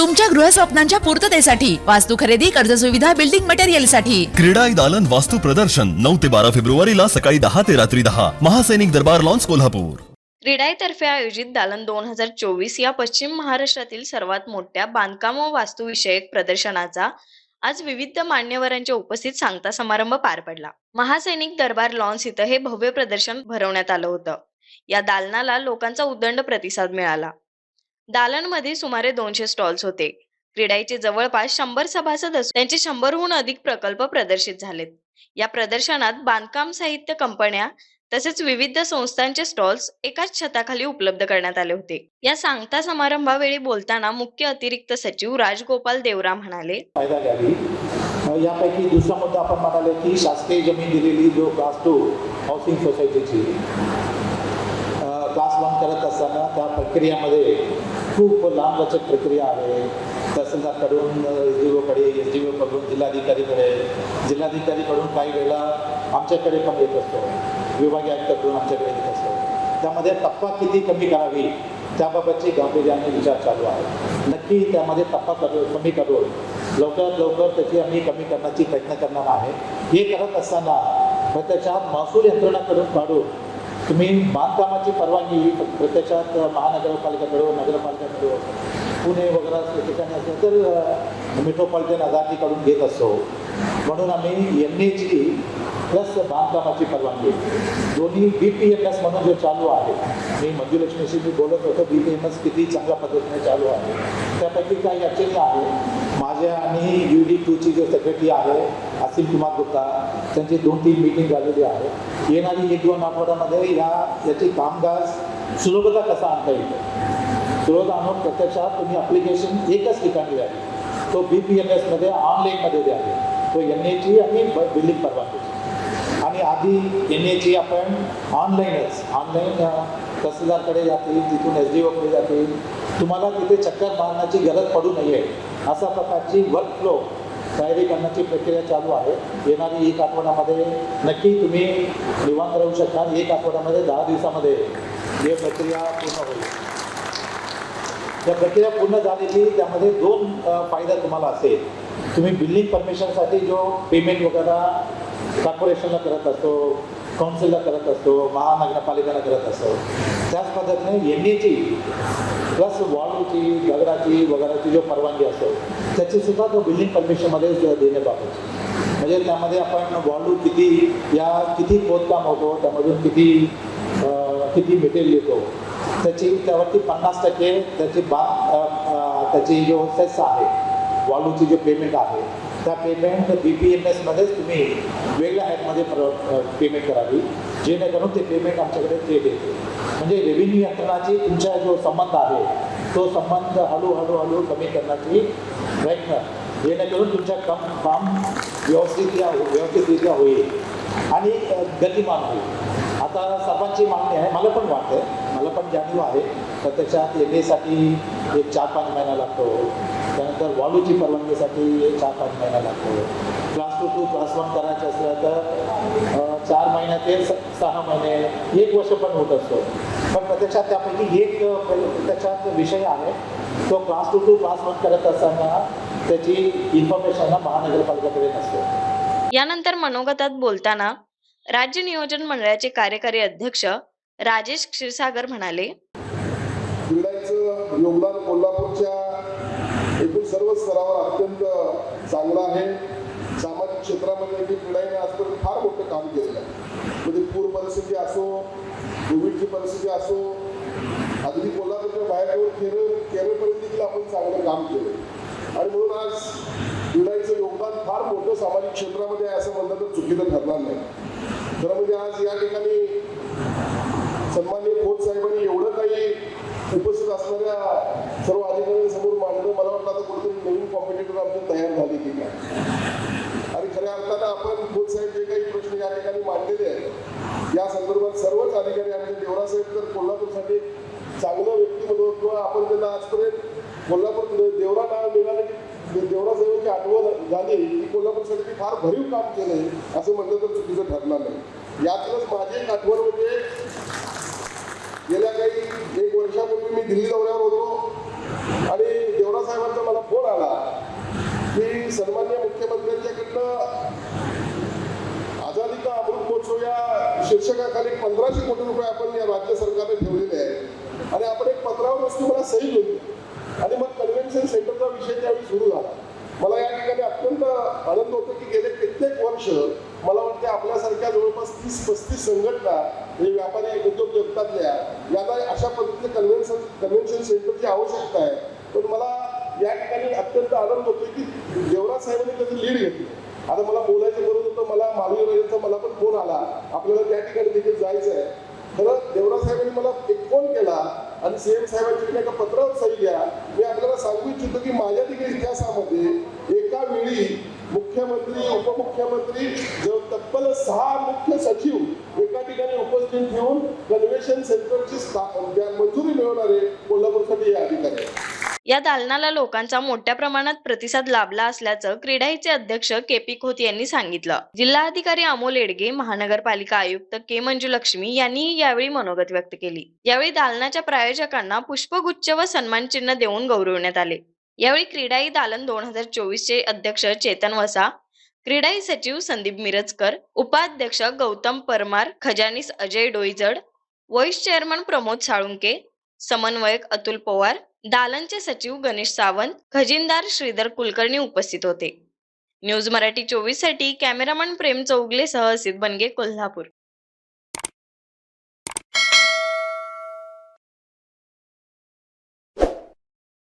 तुमच्या गृहस्वप्नांच्या पूर्ततेसाठी वास्तू खरेदी कर्ज सुविधा बिल्डिंग मटेरियलसाठी क्रीडाई दालन वास्तु प्रदर्शन नऊ ते बारा फेब्रुवारीला सकाळी दहा ते रात्री दहा. महासैनिक दरबार लॉन्स कोल्हापूर. क्रीडाईतर्फे आयोजित दालन दोन हजार चोवीस या पश्चिम महाराष्ट्रातील सर्वात मोठ्या बांधकाम व वास्तुविषयक प्रदर्शनाचा आज विविध मान्यवरांच्या उपस्थित सांगता समारंभ पार पडला. महासैनिक दरबार लॉन्स इथं हे भव्य प्रदर्शन भरवण्यात आलं होतं. या दालनाला लोकांचा उदंड प्रतिसाद मिळाला. दालनमध्ये सुमारे दोनशे स्टॉल्स होते. क्रीडाईचे जवळपास शंभर सभासद असून त्यांचे शंभरहून अधिक प्रकल्प प्रदर्शित झालेत. या प्रदर्शनात बांधकाम साहित्य कंपन्या तसेच विविध संस्थांचे स्टॉल्स एकाच छताखाली उपलब्ध करण्यात आले होते. या सांगता समारंभावेळी बोलताना मुख्य अतिरिक्त सचिव राजगोपाल देवरा म्हणाले यापैकी दुसरा मुद्दा आपण म्हणाले की शासकीय जमीन दिलेली जो असतो हाऊसिंग सोसायटीची क्लास वन करत असताना त्या प्रक्रियामध्ये खूप लांबलचक प्रक्रिया आहे. तहसीलदारकडून एस डी ओकडे एस डी ओकडून जिल्हाधिकारीकडे. जिल्हाधिकारीकडून काही वेळेला आमच्याकडे पण येत असतो. विभागीय आयुक्ताकडून आमच्याकडे येत असतो. त्यामध्ये टप्पा किती कमी करावी त्याबाबतची गांभीर्याने विचार चालू आहे. नक्की त्यामध्ये टप्पा करू कमी करून लवकरात लवकर त्याची आम्ही कमी करण्याची प्रयत्न करणार आहे. हे करत असताना प्रत्यक्षात महसूल यंत्रणाकडून काढून तुम्ही बांधकामाची परवानगी प्रत्यक्षात महानगरपालिकाकडं नगरपालिकाकडं पुणे वगैरे असल्या ठिकाणी असेल तर मेट्रोपॉलिटन अथॉरिटीकडून घेत असतो. म्हणून आम्ही एन डी प्लस बांधकामाची परवानगी दोन्ही बी पी एम एस म्हणून जो चालू आहे मी मंजुलक्ष्मीशी मी बोलत होतो बी पी एम एस किती चांगल्या पद्धतीने चालू आहे. त्यापैकी काही ॲक्च्युली आहे माझ्या आणि यू डी टूची जो सेक्रेटरी आहे असिल कुमार गुप्ता त्यांची दोन तीन मीटिंग झालेली आहे येणारी एक दोन आठवड्यामध्ये या याची कामकाज सुलभता कसा आणता येईल? सुलभता आणून प्रत्यक्षात तुम्ही अप्लिकेशन एकच ठिकाणी द्यावी तो बी पी एम एसमध्ये ऑनलाईनमध्ये द्यावे तो एन एची आणि बिल्डिंग परवानगी आणि आधी एन एची आपण ऑनलाईनच ऑनलाईन तहसीलदारकडे जातील तिथून एस डी ओकडे जातील. तुम्हाला तिथे चक्कर मारण्याची गरज पडू नये. अशा प्रकारची वर्क फ्लो तयारी करण्याची प्रक्रिया चालू आहे. येणारी एक आठवड्यामध्ये नक्की तुम्ही निवांत राहू शकता. एक आठवड्यामध्ये दहा दिवसामध्ये ही प्रक्रिया पूर्ण होईल. त्या प्रक्रिया पूर्ण झालेली त्यामध्ये दोन फायदा तुम्हाला असेल. तुम्ही बिल्डिंग परमिशनसाठी जो पेमेंट वगैरे कॉर्पोरेशनला करत असतो काउन्सिलला करत असतो महानगरपालिकेला करत असतो त्याच पद्धतीने एन एची प्लस वॉलची दगडाची वगैरेची जो परवानगी असतो त्याची सुद्धा तो बिल्डिंग परमिशनमध्ये देण्याबाबत म्हणजे त्यामध्ये आपण वॉलू किती या किती खोदकाम होतो त्यामधून किती किती मेटेरियल येतो त्याची त्यावरती पन्नास टक्के त्याची बा त्याची जो सेस आहे वॉलूची जे पेमेंट आहे त्या पेमेंट बी पी एम एसमध्येच तुम्ही वेगळ्या ॲपमध्ये पेमेंट करावी. जेणेकरून ते पेमेंट आमच्याकडे थेट येते म्हणजे रेव्हेन्यू यंत्रणाची तुमचा जो संबंध आहे तो संबंध हळूहळू हळू कमी करण्याची प्रयत्न. जेणेकरून तुमच्या कम काम व्यवस्थित व्यवस्थितरित्या होईल. आणि गतिमान होईल. आता सर्वांची मागणी आहे मला पण वाटतं मला पण जाणीव आहे. प्रत्यक्षात त्याच्यात एसाठी एक चार पाच महिना लागतो. त्यानंतर वॉलूची परवानगीसाठी एक चार पाच महिना लागतो. Class two to class one करायचं असलं तर चार महिन्यात ते सहा महिने एक वर्ष पण होत असतो. पण प्रत्यक्षात त्यापैकी एक प्रत्यक्षात विषय आहे. तो class two to class one करत असताना त्याची इन्फॉर्मेशन महानगरपालिकेकडे नसतो. यानंतर मनोगतात बोलताना राज्य नियोजन मंडळाचे कार्यकारी अध्यक्ष राजेश क्षीरसागर म्हणाले क्रीडाचं योगदान कोल्हापूरच्या एकूण सर्व स्तरावर अत्यंत चांगलं आहे. सामाजिक क्षेत्रामध्ये देखील क्रीडाईने आजपर्यंत फार मोठं काम केलेलं आहे. म्हणजे पूर परिस्थिती असो कोविडची परिस्थिती असो अगदी कोल्हापूरच्या बाहेर केरळ केरळपर्यंत देखील आपण चांगलं काम केलं आणि म्हणून आज क्रीडाईचं योगदान फार मोठं सामाजिक क्षेत्रामध्ये आहे असं म्हणलं तर चुकीचं ठरणार नाही. खरं म्हणजे आज या ठिकाणी सन्माननीय खोत साहेबांनी एवढं काही उपस्थित असणाऱ्या सर्व अधिकाऱ्यांसमोर मांडलं मला वाटतं आता कुठेतरी नवीन तयार झाले की काय? आणि खऱ्या अर्थानं आपण खोत साहेब जे काही प्रश्न या ठिकाणी मांडलेले आहेत या संदर्भात सर्वच अधिकारी आमचे देवरासाहेब तर कोल्हापूरसाठी चांगलं व्यक्तिमत्व किंवा आपण त्यांना आजपर्यंत कोल्हापूर देवरा नाव मिळालं की देवरासाहेबांची आठवण झाली की कोल्हापूरसाठी फार भरीव काम केलंय असं म्हणलं तर चुकीचं ठरणार नाही. यातलंच माझी एक आठवण म्हणजे गेल्या काही एक वर्षापूर्वी मी दिल्ली दौऱ्यावर होतो आणि देवरा साहेबांचा मला शीर्षकाखाली पंधराशे कोटी रुपये आपण या राज्य सरकारने ठेवलेले आहे आणि आपण एक पत्रावर वस्तू मला सही घेतली आणि मग कन्व्हेन्शन सेंटरचा विषय त्यावेळी सुरू झाला. मला या ठिकाणी अत्यंत आनंद होतो की गेले कित्येक वर्ष मला वाटते आपल्यासारख्या जवळपास तीस पस्तीस संघटना हे व्यापारी उद्योग जगतातल्या यांना अशा पद्धतीने कन्व्हेन्शन कन्व्हेन्शन सेंटरची आवश्यकता आहे. पण मला या ठिकाणी अत्यंत आनंद होतो की देवराज साहेबांनी त्याची लीड घेतली. आता मला बोलायचं बरोबर होतं मला मालवी राजेचा मला पण फोन आला. आपल्याला त्या ठिकाणी देखील जायचं आहे खरं देवराज साहेबांनी मला एक फोन केला आणि सीएम साहेबांची एका पत्रावर सही घ्या मी आपल्याला सांगू इच्छितो की माझ्या देखील इतिहासामध्ये एका वेळी मुख्यमंत्री उपमुख्यमंत्री जवळ तब्बल सहा मुख्य सचिव एका ठिकाणी उपस्थित ठेवून कन्व्हेन्शन सेंटरची मंजुरी मिळवणारे कोल्हापूरसाठी हे अधिकारी आहेत. या दालनाला लोकांचा मोठ्या प्रमाणात प्रतिसाद लाभला असल्याचं क्रीडाईचे अध्यक्ष के पी खोत यांनी सांगितलं. जिल्हाधिकारी अमोल एडगे महानगरपालिका आयुक्त के मंजुलक्ष्मी यांनी यावेळी मनोगत व्यक्त केली. यावेळी दालनाच्या प्रायोजकांना पुष्पगुच्छ व सन्मानचिन्ह देऊन गौरवण्यात आले. यावेळी क्रीडाई दालन दोन हजार चोवीस चे अध्यक्ष चेतन वसा क्रीडाई सचिव संदीप मिरजकर उपाध्यक्ष गौतम परमार खजानीस अजय डोईजड व्हाईस चेअरमन प्रमोद साळुंके समन्वयक अतुल पवार दालनचे सचिव गणेश सावंत खजिनदार श्रीधर कुलकर्णी उपस्थित होते. न्यूज मराठी चोवीससाठी कॅमेरामन प्रेम चौगले सह असित बनगे कोल्हापूर.